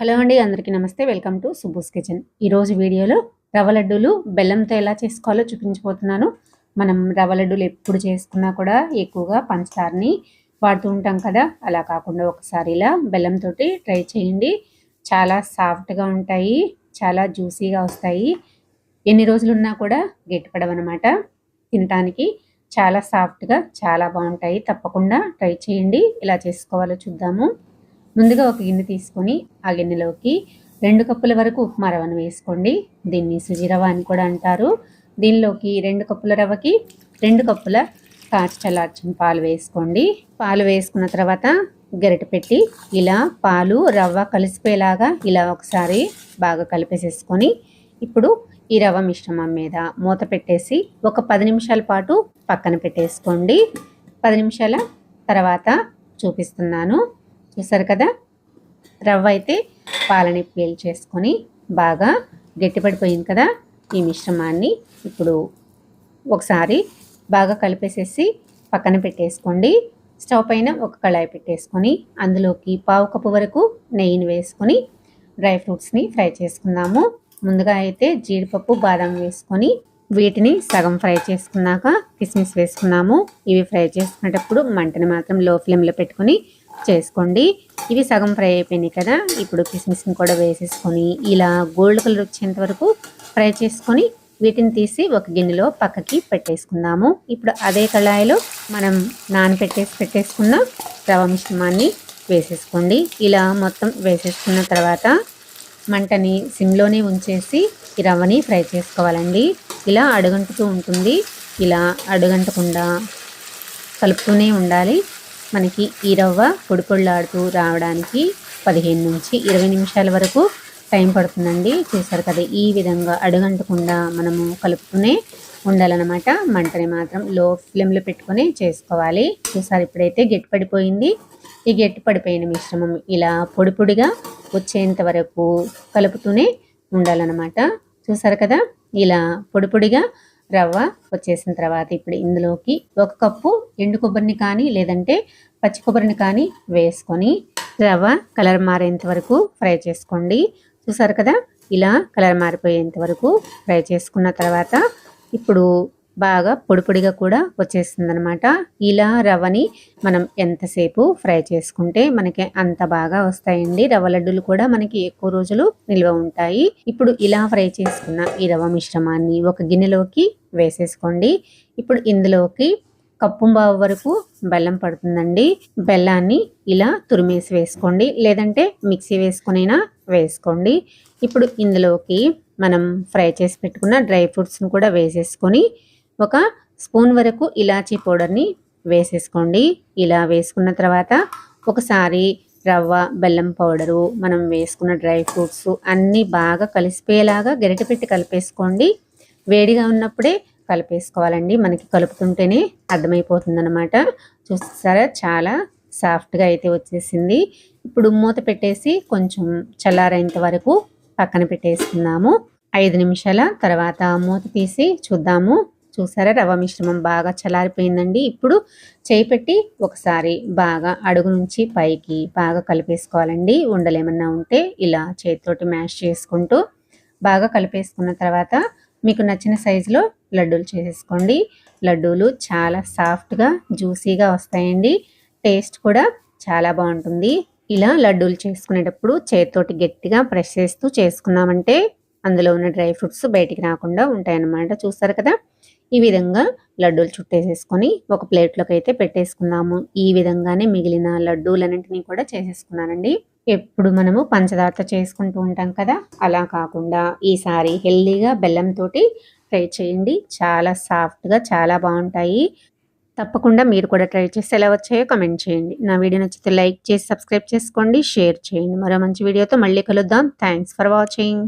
Hello అండి అందరికీ నమస్తే. Welcome to Subbu's kitchen. ఈరోజు వీడియోలో రవ్వ లడ్డూలు బెల్లంతో ఎలా చేసుకోవాలో చూపించబోతున్నాను. మనం రవ్వ లడ్డూలు ఎప్పుడు చేసుకున్నా కూడా ఎక్కువగా పంచదారని వాడుతూ ఉంటాం కదా. అలా కాకుండా ఒకసారి ఇలా బెల్లంతో ట్రై చేయండి. చాలా సాఫ్ట్గా ఉంటాయి చాలా జ్యూసీగా వస్తాయి. ఎన్ని రోజులున్నా కూడా గట్టిపడవన్నమాట తినటానికి చాలా సాఫ్ట్గా చాలా బాగుంటాయి. తప్పకుండా ట్రై చేయండి. ఇలా చేసుకోవాలో చూద్దాము. ముందుగా ఒక గిన్నె తీసుకొని ఆ గిన్నెలోకి రెండు కప్పుల వరకు ఉప్మా రవ్వను వేసుకోండి. దీన్ని సుజి రవ్వ అని కూడా అంటారు. దీనిలోకి రెండు కప్పుల రవ్వకి రెండు కప్పుల కాచి చల్లార్చిన పాలు వేసుకోండి. పాలు వేసుకున్న తర్వాత గరిట పెట్టి ఇలా పాలు రవ్వ కలిసిపోయేలాగా ఇలా ఒకసారి బాగా కలిపేసేసుకొని ఇప్పుడు ఈ రవ్వ మిశ్రమం మీద మూత పెట్టేసి ఒక పది నిమిషాల పాటు పక్కన పెట్టేసుకోండి. పది నిమిషాల తర్వాత చూపిస్తున్నాను. చూసారు కదా? రవ్వ అయితే పాలని పీల్ చేసుకొని బాగా గట్టిపడిపోయింది కదా ఈ మిశ్రమాన్ని. ఇప్పుడు ఒకసారి బాగా కలిపేసేసి పక్కన పెట్టేసుకోండి. స్టవ్ పైన ఒక కళాయి పెట్టేసుకొని అందులోకి పావు కప్పు వరకు నెయ్యిని వేసుకొని డ్రై ఫ్రూట్స్ని ఫ్రై చేసుకుందాము. ముందుగా అయితే జీడిపప్పు బాదం వేసుకొని వీటిని సగం ఫ్రై చేసుకున్నాక కిస్మిస్ వేసుకున్నాము. ఇవి ఫ్రై చేసుకునేటప్పుడు మంటని మాత్రం లో ఫ్లేమ్లో పెట్టుకొని చేసుకోండి. ఇవి సగం ఫ్రై అయిపోయినాయి కదా. ఇప్పుడు కిస్మిస్ని కూడా వేసేసుకొని ఇలా గోల్డ్ కలర్ వచ్చేంత వరకు ఫ్రై చేసుకొని వీటిని తీసి ఒక గిన్నెలో పక్కకి పెట్టేసుకుందాము. ఇప్పుడు అదే కళాయిలో మనం నానపెట్టేసి పెట్టేసుకున్న రవ మిశ్రమాన్ని వేసేసుకోండి. ఇలా మొత్తం వేసేసుకున్న తర్వాత మంటని సిమ్లోనే ఉంచేసి ఈ రవ్వని ఫ్రై చేసుకోవాలండి. ఇలా అడుగంటుతూ ఉంటుంది. ఇలా అడుగంటకుండా కలుపుతూనే ఉండాలి. మనకి ఈ రవ్వ పొడిపొళ్ళాడుతూ రావడానికి పదిహేను నుంచి ఇరవై నిమిషాల వరకు టైం పడుతుందండి. చూసారు కదా ఈ విధంగా అడుగంటకుండా మనము కలుపుతూనే ఉండాలన్నమాట. మంటని మాత్రం లో ఫ్లేమ్లో పెట్టుకొని చేసుకోవాలి. చూసారు ఇప్పుడైతే గట్టి పడిపోయింది. ఈ గట్టి పడిపోయిన మిశ్రమం ఇలా పొడి పొడిగా వచ్చేంత వరకు కలుపుతూనే ఉండాలన్నమాట. చూసారు కదా ఇలా పొడి పొడిగా రవ్వ వచ్చేసిన తర్వాత ఇప్పుడు ఇందులోకి ఒక కప్పు ఎండు కొబ్బరిని కానీ లేదంటే పచ్చి కొబ్బరిని కానీ వేసుకొని రవ్వ కలర్ మారేంత వరకు ఫ్రై చేసుకోండి. చూసారు కదా? ఇలా కలర్ మారిపోయేంత వరకు ఫ్రై చేసుకున్న తర్వాత ఇప్పుడు బాగా పొడిపొడిగా కూడా వచ్చేస్తుంది అనమాట ఇలా రవ్వని మనం ఎంతసేపు ఫ్రై చేసుకుంటే మనకి అంత బాగా వస్తాయండి. రవ్వ లడ్డూలు కూడా మనకి ఎక్కువ రోజులు నిల్వ ఉంటాయి. ఇప్పుడు ఇలా ఫ్రై చేసుకున్న ఈ రవ్వ మిశ్రమాన్ని ఒక గిన్నెలోకి వేసేసుకోండి. ఇప్పుడు ఇందులోకి కప్పుంబావు వరకు బెల్లం పడుతుందండి. బెల్లాన్ని ఇలా తురిమేసి వేసుకోండి. లేదంటే మిక్సీ వేసుకునైనా వేసుకోండి. ఇప్పుడు ఇందులోకి మనం ఫ్రై చేసి పెట్టుకున్న డ్రై ఫ్రూట్స్ని కూడా వేసేసుకొని ఒక స్పూన్ వరకు ఇలాచీ పౌడర్ని వేసేసుకోండి. ఇలా వేసుకున్న తర్వాత ఒకసారి రవ్వ బెల్లం పౌడరు మనం వేసుకున్న డ్రై ఫ్రూట్స్ అన్నీ బాగా కలిసిపోయేలాగా గరిట పెట్టి కలిపేసుకోండి. వేడిగా ఉన్నప్పుడే కలిపేసుకోవాలండి. మనకి కలుపుతుంటేనే అర్థమైపోతుందనమాట చూస్తారా చాలా సాఫ్ట్గా అయితే వచ్చేసింది. ఇప్పుడు మూత పెట్టేసి కొంచెం చల్లారేంత వరకు పక్కన పెట్టేసుకుందాము. ఐదు నిమిషాల తర్వాత మూత తీసి చూద్దాము. చూసారా? రవ్వ మిశ్రమం బాగా చలారిపోయిందండి ఇప్పుడు చేయి పెట్టి ఒకసారి బాగా అడుగు నుంచి పైకి బాగా కలిపేసుకోవాలండి. ఉండలేమన్నా ఉంటే ఇలా చేతితోటి మ్యాష్ చేసుకుంటూ బాగా కలిపేసుకున్న తర్వాత మీకు నచ్చిన సైజులో లడ్డూలు చేసేసుకోండి. లడ్డూలు చాలా సాఫ్ట్గా జ్యూసీగా వస్తాయండి. టేస్ట్ కూడా చాలా బాగుంటుంది. ఇలా లడ్డూలు చేసుకునేటప్పుడు చేతితోటి గట్టిగా ప్రెస్ చేస్తూ చేసుకున్నామంటే అందులో ఉన్న డ్రై ఫ్రూట్స్ బయటికి రాకుండా ఉంటాయన్నమాట. చూస్తారు కదా? ఈ విధంగా లడ్డూలు చుట్టేసేసుకొని ఒక ప్లేట్లోకి అయితే పెట్టేసుకున్నాము. ఈ విధంగానే మిగిలిన లడ్డూలన్నింటినీ కూడా చేసేసుకున్నానండి. ఎప్పుడు మనము పంచదారతో చేసుకుంటూ ఉంటాం కదా అలా కాకుండా ఈసారి హెల్దీగా బెల్లంతో ట్రై చేయండి. చాలా సాఫ్ట్గా చాలా బాగుంటాయి. తప్పకుండా మీరు కూడా ట్రై చేసి ఎలా వచ్చాయో కమెంట్ చేయండి. నా వీడియో నచ్చితే లైక్ చేసి సబ్స్క్రైబ్ చేసుకోండి. షేర్ చేయండి. మరో మంచి వీడియోతో మళ్ళీ కలుద్దాం. Thanks for watching.